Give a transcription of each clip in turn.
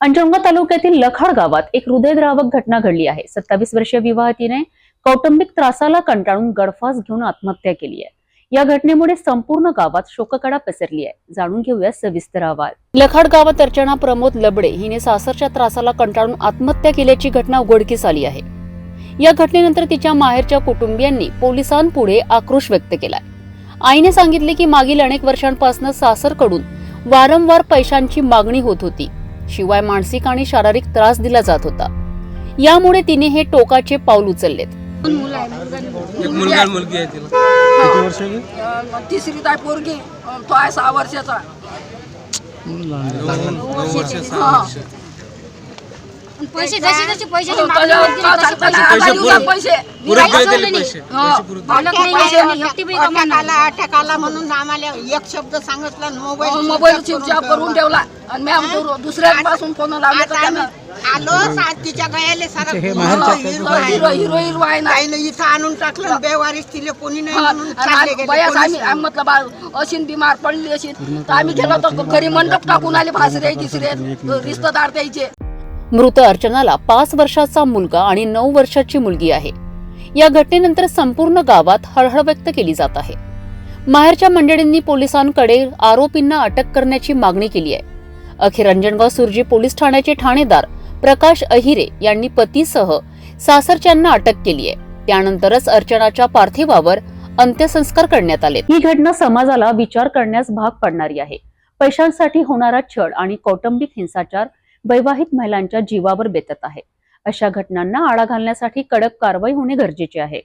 अंजनगाव तालुक्यातील लखाड गावात एक हृदयद्रावक घटना घडली आहे. सत्तावीस वर्षीय विवाहतीने कौटुंबिक त्रासाला कंटाळून गडफास घेऊन आत्महत्या केली आहे. या घटनेमुळे संपूर्ण गावात शोककडा पसरली आहे. जाणून घेऊया सविस्तर अहवाल. लखाड गावात अर्चना प्रमोद लबडे हिने सासरच्या त्रासाला कंटाळून आत्महत्या केल्याची घटना उघडकीस आली आहे. या घटनेनंतर तिच्या माहेरच्या कुटुंबियांनी पोलिसांपुढे आक्रोश व्यक्त केलाय. आईने सांगितले की मागील अनेक वर्षांपासून सासरकडून वारंवार पैशांची मागणी होत होती. शिवाय मानसिक आणि शारीरिक त्रास दिला जात होता. यामुळे तिने हे टोकाचे पाऊल उचललेत. दोन मुलं आहे मुलगा आणि मुलगी. एक मुलगा आणि मुलगी आहे तिला. किती वर्षाची अं, तिसरीत आहे पोरगी. तो आहे सहा वर्षाचा. पैसे जसे जसे पैशाची तो मागणी त्याच्यावर होती, का तसे चालतं पैसे? पैसे. पुरे- पैसे पुरे हा. पैसे पुरे मालक नाही पैसे आहे, नाही. एकटी बाई अटॅक कमावणार. आला अटॅक आला म्हणून आम्हाला एक शब्द सांगितला आणि मोबाईल स्विच ऑफ करून ठेवला. आणि मॅम दुसऱ्यापासून फोन लावले तर आता आम्ही त्यानं आलो सा- तिच्या गयाले सारा हे हिरो हिरो हिरो आहे. हिरो हिरो हिरो आहे ना. ताईनं इथं आणून टाकलं बेवारीस तिले कोणी नाही हा, म्हणून आणि चालले आम्ही- गेले बयाच पोलीस आम्ही आम्ही म्हटलं बा अशीन बिमार पडली अशी तर आम्ही गेलो तर घरी मंडप टाकून आले भासरे तिसरे रिश्तेदार द्यायचे मृत अर्चनाला पाच वर्षाचा मुलगा आणि नऊ वर्षाची मुलगी आहे. या घटनेनंतर संपूर्ण गावात हळहळ व्यक्त केली जात आहे. माहेरच्या मंडळींनी पोलिसांकडे आरोपींना अटक करण्याची मागणी केली आहे. अखेर रंजनगाव सुरजी पोलीस ठाण्याचे ठाणेदार प्रकाश अहिरे यांनी पतीसह सासरच्यांना अटक केली आहे. त्यानंतरच अर्चनाच्या पार्थिवावर अंत्यसंस्कार करण्यात आले ही घटना समाजाला विचार करण्यास भाग पडणारी आहे. पैशांसाठी होणारा छळ आणि कौटुंबिक हिंसाचार वैवाहिक महिलांच्या जीवावर बेतत आहे. अशा घटनांना आळा घालण्यासाठी कडक कारवाई होणे गरजेचे आहे.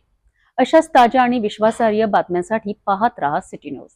अशाच ताज्या आणि विश्वासार्ह बातम्यांसाठी पाहत राहा सिटी न्यूज.